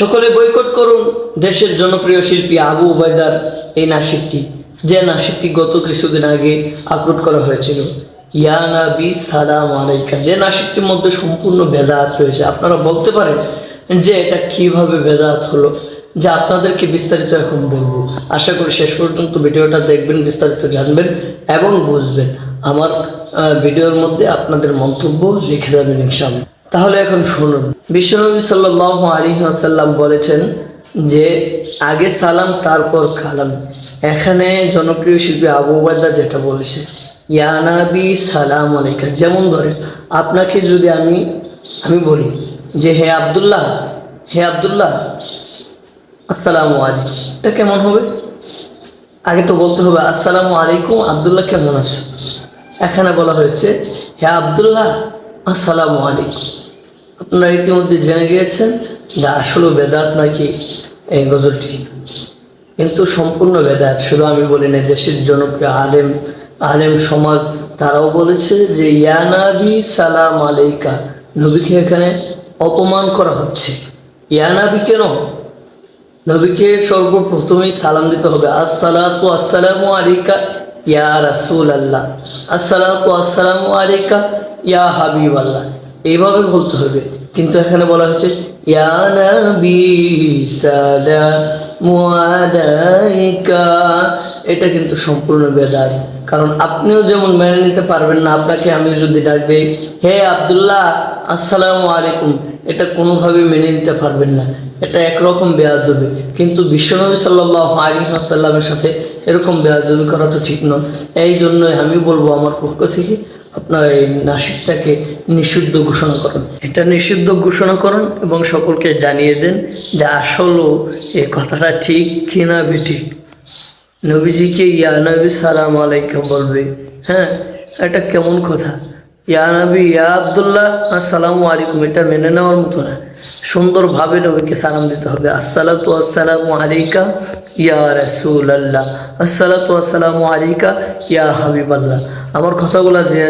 সকলে বৈকট করুন দেশের জনপ্রিয় শিল্পী আবু উবায়দার এই নাসিকটি, যে নাসিকটি গত কিছুদিন আগে আপলোড করা হয়েছিল। ইয়া নাবি সালাম আলাইকা। যে নাসিকটির মধ্যে সম্পূর্ণ বেদাত রয়েছে। আপনারা বলতে পারেন যে এটা কীভাবে বেদাত হলো, যা আপনাদেরকে বিস্তারিত এখন বলব। আশা করি শেষ পর্যন্ত ভিডিওটা দেখবেন, বিস্তারিত জানবেন এবং বুঝবেন। আমার ভিডিওর মধ্যে আপনাদের মন্তব্য লিখে যাবেন ইনশাআল্লাহ। তাহলে এখন শুনুন। বিশ্বনবী সাল্লাহ আলী আসাল্লাম বলেছেন যে, আগে সালাম, তারপর কালাম। এখানে জনপ্রিয় শিল্পী আবু বাদা যেটা বলেছে ইয়ানাবি সালাম আলাইকা। যেমন ধরেন, আপনাকে যদি আমি আমি বলি যে, হে আবদুল্লাহ হে আবদুল্লাহ, আসসালামু আলাইকুম। এটা কেমন হবে? আগে তো বলতে হবে, আসসালামু আলাইকুম, আবদুল্লাহ কেমন আছো? এখানে বলা হয়েছে, হে আবদুল্লাহ, আসসালামু আলাইকুম। আপনারা ইতিমধ্যে জেনে গিয়েছেন যে আসলে বেদাত নাকি এই গজলটি। কিন্তু সম্পূর্ণ বেদাত শুধু আমি বলি না দেশের জনপ্রিয় আলেম আলেম সমাজ, তারাও বলেছে যে ইয়ানাবি সালাম আলাইকা। নবীকে এখানে অপমান করা হচ্ছে। ইয়ানাবি কেন? নবীকে সর্বপ্রথমেই সালাম দিতে হবে। আসসালাতু আসসালামু আলাইকা ইয়া রাসূল আল্লাহ আসসালাতু আসসালামু আলাইকা ইয়া হাবিব আল্লাহ এইভাবে বলতে হবে। কিন্তু এখানে বলা হয়েছে এটা কিন্তু সম্পূর্ণ বেদাত। কারণ আপনিও যেমন মেনে নিতে পারবেন না, আপনাকে আমি যদি ডাক দিই, হে আব্দুল্লাহ, আসসালামু আলাইকুম। এটা কোনোভাবে মেনে নিতে পারবেন না। এটা একরকম বেয়াদবি। কিন্তু বিশ্বনবী সাল্লাহ আলী আসাল্লামের সাথে এরকম বেয়াদবি করা তো ঠিক নয়। এই জন্যই আমি বলব আমার পক্ষ থেকে, আপনারা এই নাসিকটাকে নিষিদ্ধ ঘোষণা করুন। এটা নিষিদ্ধ ঘোষণা করুন এবং সকলকে জানিয়ে দেন যে আসলেও এই কথাটা ঠিক কিনা বেঠিক। নবীজিকে, ইয়া নবী, সালাম আলাইকুম বলবে। হ্যাঁ এটা কেমন কথা? ইয়া নবী, ইয়া আবদুল্লাহ, আসসালামু আলাইকুম এটা মেনে নেওয়ার মতো না। সুন্দরভাবে নবীকে সালাম দিতে হবে। আসসালাতু আসসালামু আলাইকা, ইয়া রাসূল আল্লাহ আসসালাতু আসসালামু আলাইকা, ইয়া হাবিব আল্লাহ আমার কথাগুলো যে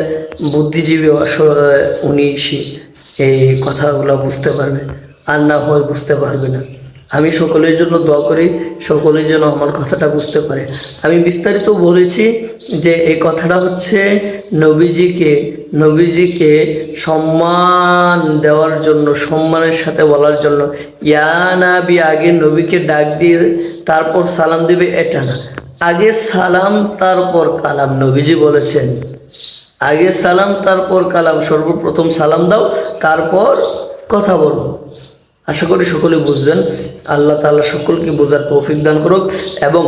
বুদ্ধিজীবী উনি এই কথাগুলো বুঝতে পারবে। আর না হয় বুঝতে পারবে না। আমি সকলের জন্য দোয়া করি সকলের যেন আমার কথাটা বুঝতে পারে। আমি বিস্তারিত বলেছি যে এই কথাটা হচ্ছে নবীজিকে নবীজিকে সম্মান দেওয়ার জন্য, সম্মানের সাথে বলার জন্য। ইয়া নাবি, আগে নবীকে ডাক দিয়ে তারপর সালাম দিবে, এটা না। আগে সালাম, তারপর কালাম, নবীজি বলেছেন। আগে সালাম, তারপর কালাম, সর্বপ্রথম সালাম দাও, তারপর কথা বলো। আশা করি সকলে বুঝবেন আল্লাহ তাল্লাহ সকলকে বোঝার তৌফিক দান করুক এবং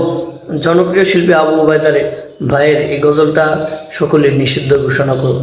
জনপ্রিয় শিল্পী আবু ওবায়দারে ভাইয়ের এই গজলটা সকলে নিষিদ্ধ ঘোষণা করুন